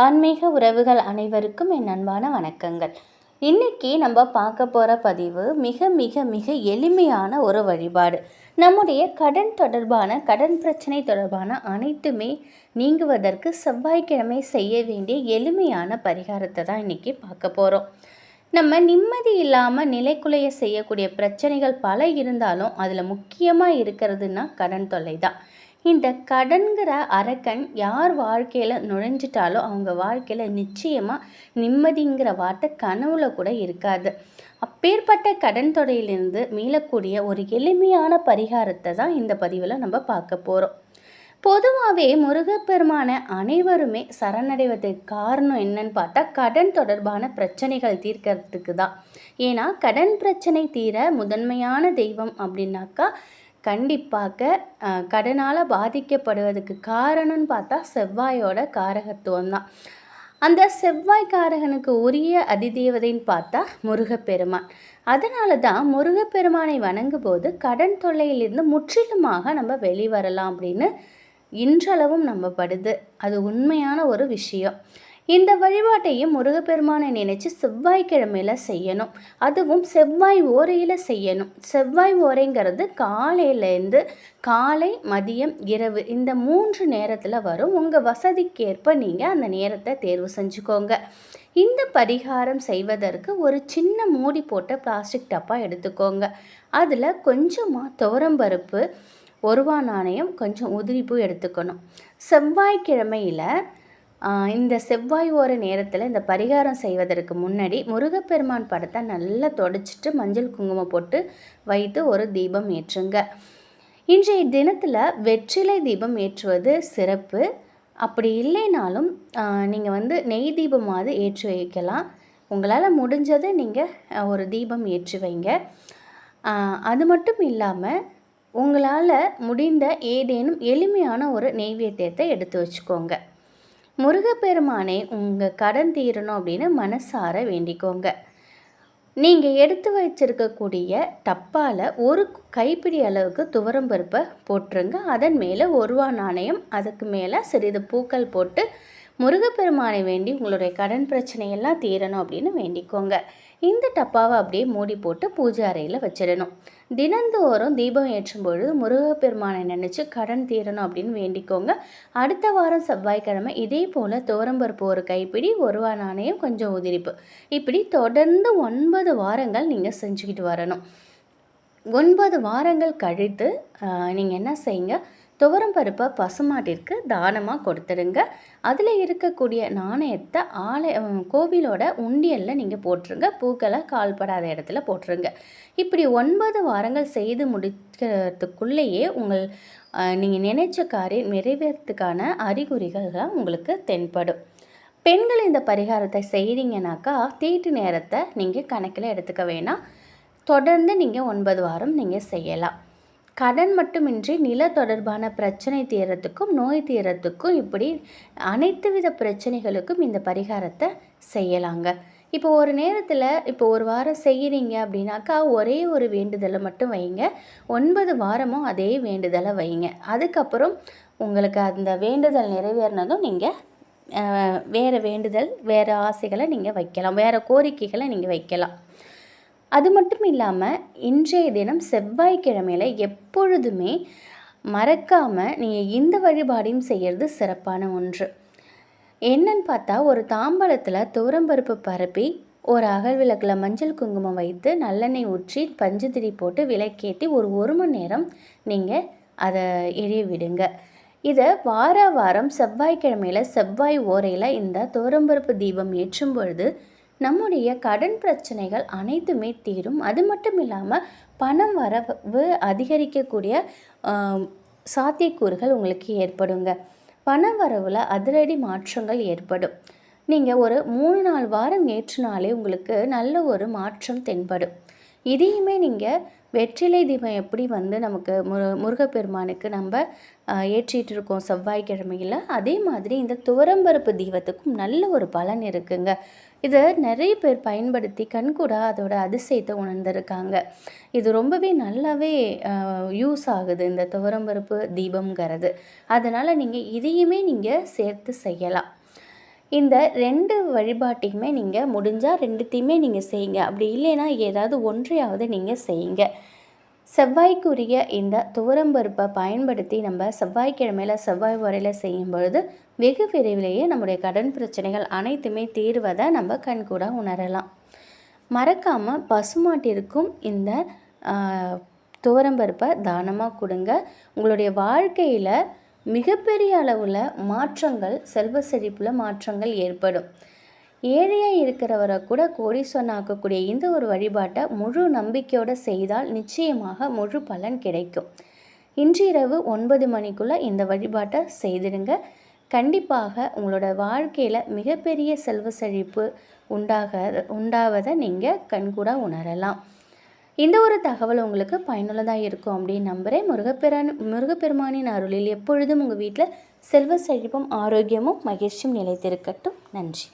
ஆன்மீக உறவுகள் அனைவருக்கும் என் அன்பான வணக்கங்கள். இன்னைக்கு நம்ம பார்க்க போகிற பதிவு மிக மிக மிக எளிமையான ஒரு வழிபாடு. நம்முடைய கடன் தொடர்பான கடன் பிரச்சனை தொடர்பான அனைத்துமே நீங்குவதற்கு செவ்வாய்க்கிழமை செய்ய வேண்டிய எளிமையான பரிகாரத்தை தான் இன்றைக்கி பார்க்க போகிறோம் நம்ம நிம்மதி இல்லாமல் நிலைக்குலைய செய்யக்கூடிய பிரச்சனைகள் பல இருந்தாலும் அதில் முக்கியமாக இருக்கிறதுனா கடன் தொல்லை தான். இந்த கடன்கிற அரக்கன் யார் வாழ்க்கையில் நுழைஞ்சிட்டாலோ அவங்க வாழ்க்கையில் நிச்சயமாக நிம்மதிங்கிற வார்த்தை கனவுல கூட இருக்காது. அப்பேற்பட்ட கடன் தொடையிலிருந்து மீளக்கூடிய ஒரு எளிமையான பரிகாரத்தை தான் இந்த பதிவில் நம்ம பார்க்க போகிறோம் பொதுவாகவே முருகப்பெருமான அனைவருமே சரணடைவதற்கு காரணம் என்னன்னு பார்த்தா கடன் தொடர்பான பிரச்சனைகள் தீர்க்கறதுக்கு தான். ஏன்னா கடன் பிரச்சனை தீர முதன்மையான தெய்வம் அப்படின்னாக்கா கண்டிப்பாக கடனால் பாதிக்கப்படுவதுக்கு காரணம்னு பார்த்தா செவ்வாயோட காரகத்துவம் தான். அந்த செவ்வாய் காரகனுக்கு உரிய அதிதேவதைன்னு பார்த்தா முருகப்பெருமான். அதனால தான் முருகப்பெருமானை வணங்கும் போது கடன் தொல்லையிலிருந்து முற்றிலுமாக நம்ம வெளிவரலாம் அப்படின்னு இன்றளவும் நம்பப்படுது. அது உண்மையான ஒரு விஷயம். இந்த வழிபாட்டையும் முருகப்பெருமானை நினைச்சு செவ்வாய்க்கிழமையில செய்யணும். அதுவும் செவ்வாய் ஓரையில் செய்யணும். செவ்வாய் ஓரைங்கிறது காலையிலேருந்து காலை மதியம் இரவு இந்த மூன்று நேரத்தில் வரும். உங்கள் வசதிக்கேற்ப நீங்கள் அந்த நேரத்தை தேர்வு செஞ்சுக்கோங்க. இந்த பரிகாரம் செய்வதற்கு ஒரு சின்ன மூடி போட்ட பிளாஸ்டிக் டப்பா எடுத்துக்கோங்க. அதில் கொஞ்சமாக துவரம்பருப்பு ஒருவா நாணயம் கொஞ்சம் உதிரிப்பு எடுத்துக்கணும். செவ்வாய்க்கிழமையில் இந்த செவ்வாய் ஓர நேரத்தில் இந்த பரிகாரம் செய்வதற்கு முன்னாடி முருகப்பெருமான் படத்தை நல்லா தொடச்சிட்டு மஞ்சள் குங்குமம் போட்டு வைத்து ஒரு தீபம் ஏற்றுங்க. இன்றைய தினத்தில் வெற்றிலை தீபம் ஏற்றுவது சிறப்பு. அப்படி இல்லைனாலும் நீங்கள் வந்து நெய் தீபமாவது ஏற்றி வைக்கலாம். உங்களால் முடிஞ்சதை நீங்கள் ஒரு தீபம் ஏற்றி வைங்க. அது மட்டும் இல்லாமல் உங்களால் முடிந்த ஏதேனும் எளிமையான ஒரு நெய்வேத்தியத்தை எடுத்து வச்சுக்கோங்க. முருகப்பெருமானை உங்கள் கடன் தீரணும் அப்படின்னு மனசார வேண்டிக்கோங்க. நீங்கள் எடுத்து வச்சிருக்கக்கூடிய டப்பாவில் ஒரு கைப்பிடி அளவுக்கு துவரம் பருப்பை போட்டுருங்க. அதன் மேலே ஒருவா நாணயம் அதுக்கு மேலே சிறிது பூக்கள் போட்டு முருகப்பெருமானை வேண்டி உங்களுடைய கடன் பிரச்சனையெல்லாம் தீரணும் அப்படின்னு வேண்டிக்கோங்க. இந்த டப்பாவை அப்படியே மூடி போட்டு பூஜை அறையில் வச்சிடணும். தினந்தோறும் தீபம் ஏற்றும் பொழுது முருகப்பெருமானை நினச்சி கடன் தீரணும் அப்படின்னு வேண்டிக்கோங்க. அடுத்த வாரம் செவ்வாய்க்கிழமை இதே போல் துவரம்பருப்பு ஒரு கைப்பிடி ஒருவா நாணயம் கொஞ்சம் உதிரிப்பு. இப்படி தொடர்ந்து ஒன்பது வாரங்கள் நீங்கள் செஞ்சுக்கிட்டு வரணும். ஒன்பது வாரங்கள் கழித்து நீங்கள் என்ன செய்யுங்க? துவரம் பருப்பை பசுமாட்டிற்கு தானமாக கொடுத்துடுங்க. அதில் இருக்கக்கூடிய நாணயத்தை ஆலய கோவிலோட உண்டியலில் நீங்கள் போட்டுருங்க. பூக்களை கால்படாத இடத்துல போட்டுருங்க. இப்படி ஒன்பது வாரங்கள் செய்து முடிக்கிறதுக்குள்ளேயே உங்கள் நீங்கள் நினைச்ச காரியம் நிறைவேறத்துக்கான அறிகுறிகள்லாம் உங்களுக்கு தென்படும். பெண்கள் இந்த பரிகாரத்தை செய்தீங்கனாக்கா தீட்டு நேரத்தை நீங்கள் கணக்கில் எடுத்துக்க வேணாம். தொடர்ந்து நீங்கள் ஒன்பது வாரம் நீங்கள் செய்யலாம். கடன் மட்டுமின்றி நில தொடர்பான பிரச்சனை தீரத்துக்கும் நோய் தீரத்துக்கும் இப்படி அனைத்து வித பிரச்சனைகளுக்கும் இந்த பரிகாரத்தை செய்யலாங்க. இப்போ ஒரு நேரத்தில் இப்போ ஒரு வாரம் செய்கிறீங்க அப்படின்னாக்கா ஒரே ஒரு வேண்டுதலை மட்டும் வைங்க. ஒன்பது வாரமும் அதே வேண்டுதலை வைங்க. அதுக்கப்புறம் உங்களுக்கு அந்த வேண்டுதல் நிறைவேறினதும் நீங்கள் வேறு வேண்டுதல் வேறு ஆசைகளை நீங்கள் வைக்கலாம். வேறு கோரிக்கைகளை நீங்கள் வைக்கலாம். அது மட்டும் இல்லாமல் இன்றைய தினம் செவ்வாய்க்கிழமையில் எப்பொழுதுமே மறக்காமல் நீங்கள் இந்த வழிபாடையும் செய்கிறது சிறப்பான ஒன்று. என்னன்னு பார்த்தா ஒரு தாம்பழத்தில் துவரம்பருப்பு பரப்பி ஒரு அகல் விளக்கில் மஞ்சள் குங்குமம் வைத்து நல்லெண்ணெய் ஊற்றி பஞ்சுத்திரி போட்டு விளக்கேற்றி ஒரு ஒரு மணி நேரம் நீங்கள் அதை எரிய விடுங்க. இதை வார வாரம் செவ்வாய்க்கிழமையில் செவ்வாய் ஓரையில் இந்த துவரம்பருப்பு தீபம் ஏற்றும் பொழுது நம்முடைய கடன் பிரச்சனைகள் அனைத்துமே தீரும். அது மட்டும் இல்லாமல் பணம் வரவு அதிகரிக்கக்கூடிய சாத்தியக்கூறுகள் உங்களுக்கு ஏற்படுங்க. பண வரவில் அதிரடி மாற்றங்கள் ஏற்படும். நீங்கள் ஒரு மூணு நாலு வாரம் ஏற்றினாலே உங்களுக்கு நல்ல ஒரு மாற்றம் தென்படும். இதையுமே நீங்கள் வெற்றிலை தீபம் எப்படி வந்து நமக்கு முரு முருகப்பெருமானுக்கு நம்ம ஏற்றிட்டு இருக்கோம் செவ்வாய்க்கிழமையில் அதே மாதிரி இந்த துவரம்பருப்பு தீபத்துக்கும் நல்ல ஒரு பலன் இருக்குங்க. இதை நிறைய பேர் பயன்படுத்தி கண்கூடாக அதோட அதிசயத்தை உணர்ந்திருக்காங்க. இது ரொம்பவே நல்லாவே யூஸ் ஆகுது இந்த துவரம்பருப்பு தீபம்ங்கிறது. அதனால் நீங்கள் இதையுமே நீங்கள் சேர்த்து செய்யலாம். இந்த ரெண்டு வழிபாட்டையுமே நீங்கள் முடிஞ்சால் ரெண்டுத்தையுமே நீங்கள் செய்யுங்க. அப்படி இல்லைன்னா ஏதாவது ஒன்றையாவது நீங்கள் செய்யுங்க. செவ்வாய்க்குரிய இந்த துவரம்பருப்பை பயன்படுத்தி நம்ம செவ்வாய்க்கிழமையில் செவ்வாய் வரையில் செய்யும் பொழுது வெகு விரைவிலேயே நம்முடைய கடன் பிரச்சனைகள் அனைத்துமே தீர்வதை நம்ம கண்கூட உணரலாம். மறக்காமல் பசுமாட்டிற்கும் இந்த துவரம்பருப்பை தானமாக கொடுங்க. உங்களுடைய வாழ்க்கையில் மிகப்பெரிய அளவில் மாற்றங்கள் செல்வ செழிப்பில் மாற்றங்கள் ஏற்படும். ஏழையாக இருக்கிறவரை கூட கோடீஸ்வரன் ஆக்கக்கூடிய இந்த ஒரு வழிபாட்டை முழு நம்பிக்கையோடு செய்தால் நிச்சயமாக முழு பலன் கிடைக்கும். இன்றிரவு ஒன்பது மணிக்குள்ளே இந்த வழிபாட்டை செய்திடுங்க. கண்டிப்பாக உங்களோட வாழ்க்கையில் மிகப்பெரிய செல்வ செழிப்பு உண்டாக உண்டாவதை நீங்கள் கண்கூட உணரலாம். இந்த ஒரு தகவல் உங்களுக்கு பயனுள்ளதாக இருக்கும் அப்படின்னு நம்புகிறேன் முருகப்பெருமான் முருகப்பெருமானின் அருளில் எப்பொழுதும் உங்கள் வீட்டில் செல்வ செழிப்பும் ஆரோக்கியமும் மகிழ்ச்சியும் நிலைத்திருக்கட்டும். நன்றி.